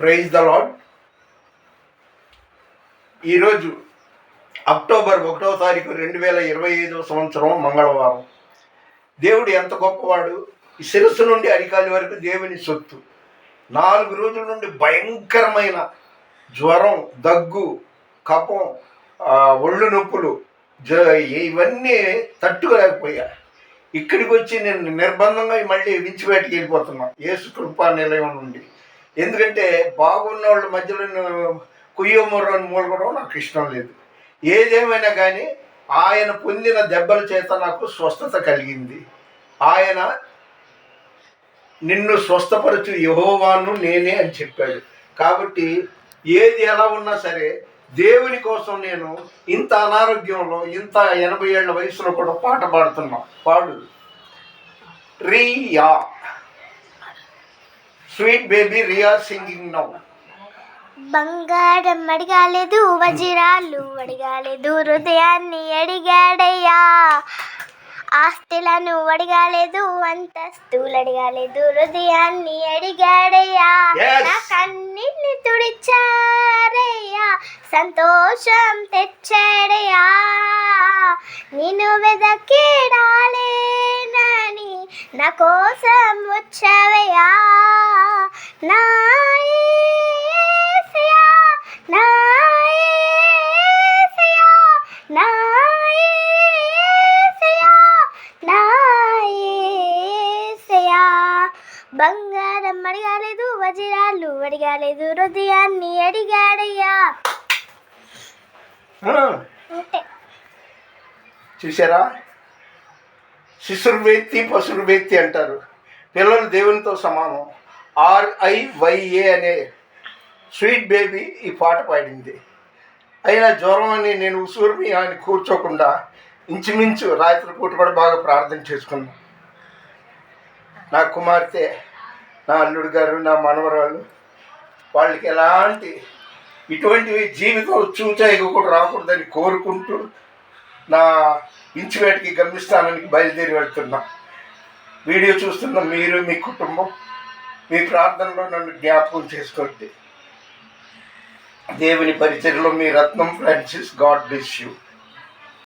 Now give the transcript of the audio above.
Praise the Lord ఈరోజు October ఒకటో తారీఖు రెండు వేల ఇరవై ఐదవ సంవత్సరం మంగళవారం. దేవుడు ఎంత గొప్పవాడు? ఈ శిరస్సు నుండి అరికాలి వరకు దేవుని సొత్తు. నాలుగు రోజుల నుండి భయంకరమైన జ్వరం దగ్గు కపం ఒళ్ళు నొప్పులు జ ఇవన్నీ తట్టుకోలేకపోయా ఇక్కడికి వచ్చి నేను నిర్బంధంగా మళ్ళీ వించిపేటకి వెళ్ళిపోతున్నా. యేసు కృపా నిలయం నుండి. ఎందుకంటే బాగున్న వాళ్ళ మధ్యలో కుయ్యమూరని మూలగడం నాకు ఇష్టం లేదు. ఏదేమైనా కానీ ఆయన పొందిన దెబ్బల చేత నాకు స్వస్థత కలిగింది. ఆయన నిన్ను స్వస్థపరచు యహోవాను నేనే అని చెప్పాడు. కాబట్టి ఏది ఎలా ఉన్నా సరే దేవుని కోసం నేను ఇంత అనారోగ్యంలో ఇంత ఎనభై ఏళ్ళ వయసులో కూడా పాట పాడుతున్నా. పాడు. Riya. Sweet baby Riya singing now బంగారం అడగాలేదు వజ్రాలు అడగాలేదు హృదయాన్ని అడిగాడయ్యా. ఆస్తులను అడగాలేదు అంతస్తులు అడగాలేదు హృదయాన్ని అడిగాడయ్యా. నా కన్నీళ్ళు తుడిచారయ్యా సంతోషం తెచ్చాడయ్యా. నేను వెదకిడాలేనని నా కోసం వచ్చావయ్యా బంగారం అడగాలేదు వజ్రాలు అడగాలేదు హృదయాన్ని అడిగాడయ్యా. అంతే చూసారా శిశురు వ్యక్తి పశురు వ్యక్తి అంటారు. పిల్లలు దేవునితో సమానం. ఆర్ఐవైఏ అనే స్వీట్ బేబీ ఈ పాట పాడింది. అయినా జ్వరం అని నేను ఉసూరుమి అని కూర్చోకుండా ఇంచుమించు రాత్రి పూట కూడా బాగా ప్రార్థన చేసుకున్నాను. నా కుమార్తె నా అల్లుడు గారు నా మనవరాలు వాళ్ళకి ఎలాంటి ఇటువంటివి జీవితం చూచాయిగా కూడా రాకూడదని కోరుకుంటూ నా ఇంచువేటికి గమ్యస్థానానికి బయలుదేరి వెళ్తున్నా. వీడియో చూస్తున్న మీరు మీ కుటుంబం మీ ప్రార్థనలో నన్ను జ్ఞాపకం చేసుకోండి. దేవుని పరిచయలో మీ Ratnam Francis God bless you.